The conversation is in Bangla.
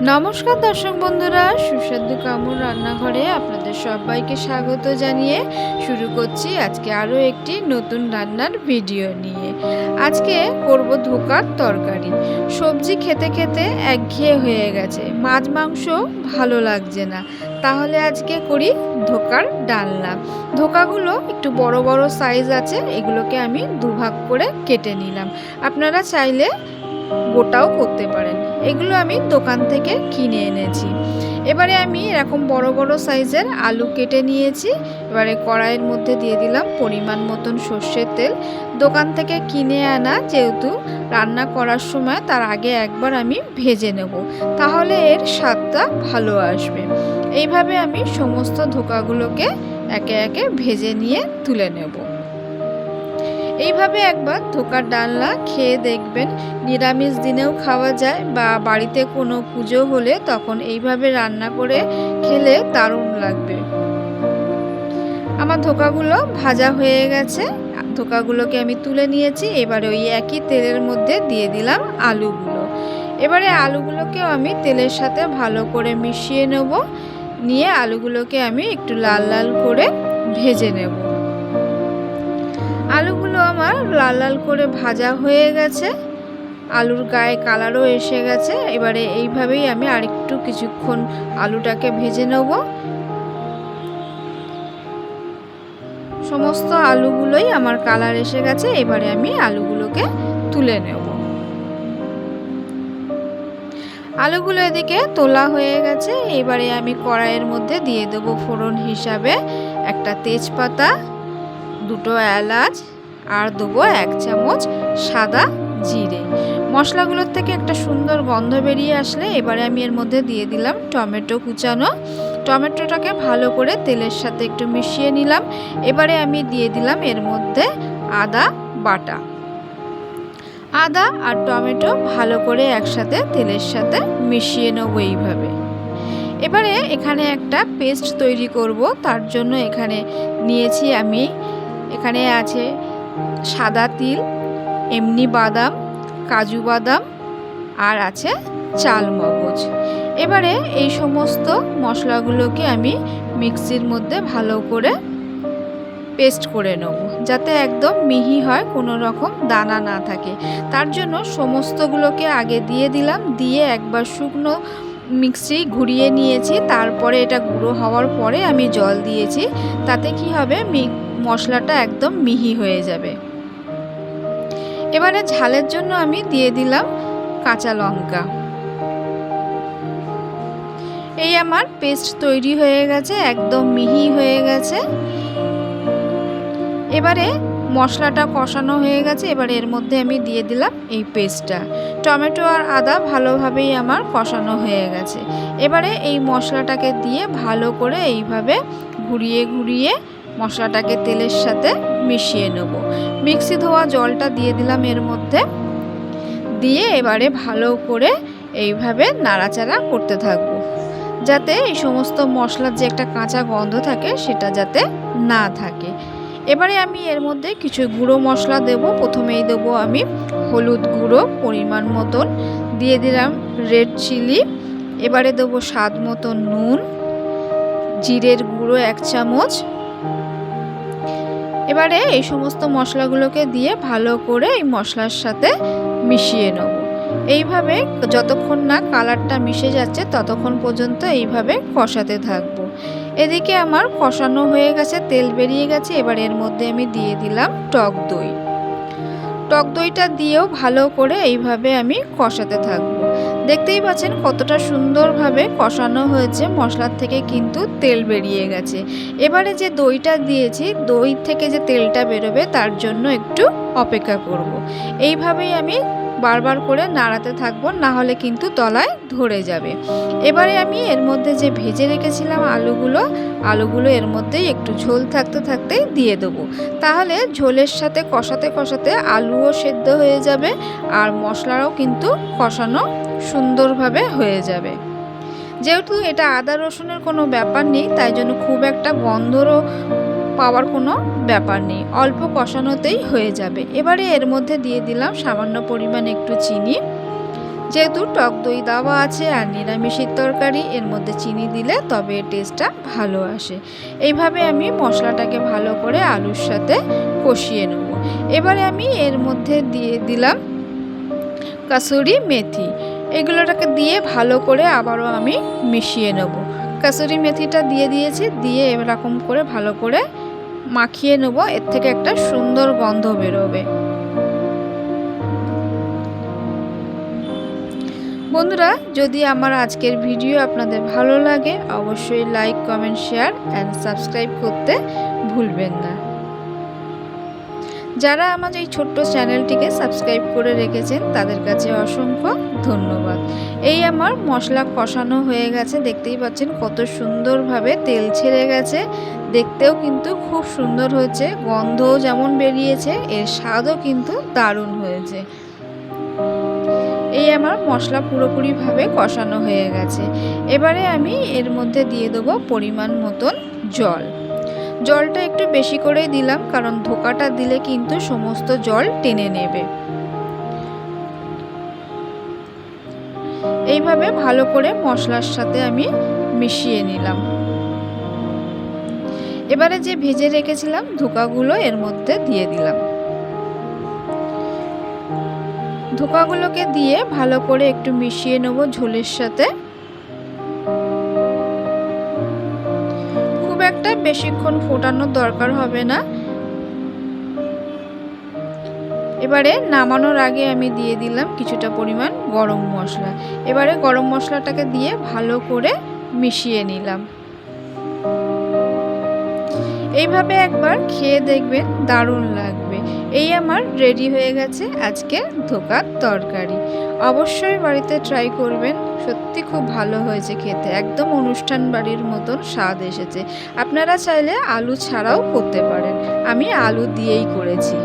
নমস্কার দর্শক বন্ধুরা, সুস্বাদু কামুর রান্নাঘরে আপনাদের সবাইকে স্বাগত জানিয়ে শুরু করছি আজকে আরও একটি নতুন রান্নার ভিডিও নিয়ে। আজকে করব ধোকার তরকারি। সবজি খেতে খেতে একঘেয়ে হয়ে গেছে। মাছ, মাংস ভালো লাগছে না। তাহলে আজকে করি ধোকার ডালনা। ধোকাগুলো একটু বড় বড় সাইজ আছে, এগুলোকে আমি দুভাগ করে কেটে নিলাম। আপনারা চাইলে গোটাও করতে পারেন। এগুলো আমি দোকান থেকে কিনে এনেছি। এবারে আমি এরকম বড় বড় সাইজের আলু কেটে নিয়েছি। এবারে কড়াইয়ের মধ্যে দিয়ে দিলাম পরিমাণ মতন সর্ষের তেল। দোকান থেকে কিনে আনা যেহেতু রান্না করার সময় তার আগে একবার আমি ভেজে নেব। তাহলে এর স্বাদটা ভালো আসবে। এইভাবে আমি সমস্ত ধোকাগুলোকে একে একে ভেজে নিয়ে তুলে নেব। এইভাবে একবার ধোকার ডালনা খেয়ে দেখবেন। নিরামিষ দিনেও খাওয়া যায় বা বাড়িতে কোনো পুজো হলে তখন এইভাবে রান্না করে খেলে দারুণ লাগবে। আমার ধোকাগুলো ভাজা হয়ে গেছে। ধোকাগুলোকে আমি তুলে নিয়েছি। এবারে ওই একই তেলের মধ্যে দিয়ে দিলাম আলুগুলো। এবারে আলুগুলোকেও আমি তেলের সাথে ভালো করে মিশিয়ে নেব। নিয়ে আলুগুলোকে আমি একটু লাল লাল করে ভেজে নেব। আলুগুলো আমার লাল লাল করে ভাজা হয়ে গেছে। আলুর গায়ে কালারও এসে গেছে। এবারে এইভাবেই আমি আরেকটু কিছুক্ষণ আলুটাকে ভেজে নেব। সমস্ত আলুগুলোই আমার কালার এসে গেছে। এবারে আমি আলুগুলোকে তুলে নেব। আলুগুলো এদিকে তোলা হয়ে গেছে। এবারে আমি কড়াইয়ের মধ্যে দিয়ে দেবো ফোড়ন হিসাবে একটা তেজপাতা। দুটো এলাচ আর দেবো এক চামচ সাদা জিরে। মশলাগুলোর থেকে একটা সুন্দর গন্ধ বেরিয়ে আসলে এবারে আমি এর মধ্যে দিয়ে দিলাম টমেটো কুচানো। টমেটোটাকে ভালো করে তেলের সাথে একটু মিশিয়ে নিলাম। এবারে আমি দিয়ে দিলাম এর মধ্যে আদা বাটা। আদা আর টমেটো ভালো করে একসাথে তেলের সাথে মিশিয়ে নেব এইভাবে। এবারে এখানে একটা পেস্ট তৈরি করব, তার জন্য এখানে নিয়েছি আমি এখানে আছে সাদা তিল, এমনি বাদাম, কাজু বাদাম আর আছে চাল মগজ। এবারে এই সমস্ত মশলাগুলোকে আমি মিক্সির মধ্যে ভালো করে পেস্ট করে নেব, যাতে একদম মিহি হয়, কোনো রকম দানা না থাকে। তার জন্য সমস্তগুলোকে আগে দিয়ে দিলাম, দিয়ে একবার শুকনো মিক্সি ঘুরিয়ে নিয়েছি। তারপরে এটা গুঁড়ো হওয়ার পরে আমি জল দিয়েছি। তাতে কি হবে? মশলাটা একদম মিহি হয়ে যাবে। এবারে ঝালের জন্য আমি দিয়ে দিলাম কাঁচা লঙ্কা। এই আমার পেস্ট তৈরি হয়ে গেছে, একদম মিহি হয়ে গেছে। এবারে মশলাটা কষানো হয়ে গেছে, এবারে এর মধ্যে আমি দিয়ে দিলাম এই পেস্টটা। টমেটো আর আদা ভালোভাবেই আমার কষানো হয়ে গেছে। এবারে এই মশলাটাকে দিয়ে ভালো করে এইভাবে ঘুরিয়ে ঘুরিয়ে মশলাটাকে তেলের সাথে মিশিয়ে নেব। মিক্সি ধোয়া জলটা দিয়ে দিলাম এর মধ্যে। দিয়ে এবারে ভালো করে এইভাবে নাড়াচাড়া করতে থাকব। যাতে এই সমস্ত মশলার যে একটা কাঁচা গন্ধ থাকে, সেটা যাতে না থাকে। এবারে আমি এর মধ্যে কিছু গুঁড়ো মশলা দেব। প্রথমেই দেবো আমি হলুদ গুঁড়ো পরিমাণ মতন। দিয়ে দিলাম রেড চিলি। এবারে দেবো স্বাদ মতো নুন, জিরের গুঁড়ো এক চামচ। এবারে এই সমস্ত মশলাগুলোকে দিয়ে ভালো করে এই মশলার সাথে মিশিয়ে নেব। এইভাবে যতক্ষণ না কালারটা মিশে যাচ্ছে, ততক্ষণ পর্যন্ত এইভাবে কষাতে থাকব। এদিকে আমার কষানো হয়ে গেছে, তেল বেরিয়ে গেছে, এবার এর মধ্যে আমি দিয়ে দিলাম টক দই। টক দইটা দিয়েও ভালো করে এইভাবে আমি কষাতে থাকব। দেখতেই পাচ্ছেন কতটা সুন্দরভাবে কষানো হয়েছে, মশলার থেকে কিন্তু তেল বেরিয়ে গেছে। এবারে যে দইটা দিয়েছি, দই থেকে যে তেলটা বেরোবে তার জন্য একটু অপেক্ষা করব। এইভাবেই আমি বারবার করে নাড়াতে থাকব, না হলে কিন্তু তলায় ধরে যাবে। এবারে আমি এর মধ্যে যে ভেজে রেখেছিলাম আলুগুলো আলুগুলো এর মধ্যেই একটু ঝোল থাকতে থাকতেই দিয়ে দেবো। তাহলে ঝোলের সাথে কষাতে কষাতে আলুও সেদ্ধ হয়ে যাবে আর মশলারও কিন্তু কষানো সুন্দরভাবে হয়ে যাবে। যেহেতু এটা আদা রসুনের কোনো ব্যাপার নেই, তাই জন্য খুব একটা গন্ধরও পাওয়ার কোনো ব্যাপার নেই। অল্প কষানোতেই হয়ে যাবে। এবারে এর মধ্যে দিয়ে দিলাম সামান্য পরিমাণ একটু চিনি। যেহেতু টক দই দেওয়া আছে আর নিরামিষের তরকারি, এর মধ্যে চিনি দিলে তবে টেস্টটা ভালো আসে। এইভাবে আমি মশলাটাকে ভালো করে আলুর সাথে কষিয়ে নেব। এবারে আমি এর মধ্যে দিয়ে দিলাম কাসুরি মেথি। এগুলোটাকে দিয়ে ভালো করে আবারও আমি মিশিয়ে নেব। কাসুরি মেথিটা দিয়ে দিয়েছি, দিয়ে এরকম করে ভালো করে মাখিয়ে নেব, এর থেকে একটা সুন্দর গন্ধ বেরোবে। বন্ধুরা, যদি আমার আজকের ভিডিও আপনাদের ভালো লাগে, অবশ্যই like, comment, share and subscribe করতে ভুলবেন না। যারা আমার এই ছোট্ট চ্যানেলটিকে সাবস্ক্রাইব করে রেখেছেন, তাদের কাছে অসংখ্য ধন্যবাদ। এই আমার মশলা কষানো হয়ে গেছে, দেখতেই পাচ্ছেন কত সুন্দরভাবে তেল ছেড়ে গেছে। দেখতেও কিন্তু খুব সুন্দর হয়েছে, গন্ধও যেমন বেরিয়েছে, এর স্বাদও কিন্তু দারুণ হয়েছে। এই আমার মশলা পুরোপুরিভাবে কষানো হয়ে গেছে। এবারে আমি এর মধ্যে দিয়ে দেবো পরিমাণ মতন জল। জলটা একটু বেশি করেই দিলাম, কারণ ধোকাটা দিলে কিন্তু সমস্ত জল টেনে নেবে। এইভাবে ভালো করে মশলার সাথে আমি মিশিয়ে নিলাম। এবারে যে ভেজে রেখেছিলাম ধোকাগুলো এর মধ্যে দিয়ে দিলাম। ধোকাগুলোকে দিয়ে ভালো করে একটু মিশিয়ে নেব ঝোলের সাথে। বেশিক্ষণ ফোটানোর দরকার হবে না। এবারে নামানোর আগে আমি দিয়ে দিলাম কিছুটা পরিমাণ গরম মশলা। এবারে গরম মশলাটাকে দিয়ে ভালো করে মিশিয়ে নিলাম। এইভাবে একবার খেয়ে দেখবেন দারুণ লাগবে। এই আমার রেডি হয়ে গেছে আজকে ধোকার তরকারি। অবশ্যই বাড়িতে ট্রাই করবেন। সত্যি খুব ভালো হয়েছে খেতে। একদম অনুষ্ঠান বাড়ির মতন স্বাদ এসেছে। আপনারা চাইলে আলু ছাড়াও করতে পারেন। আমি আলু দিয়েই করেছি।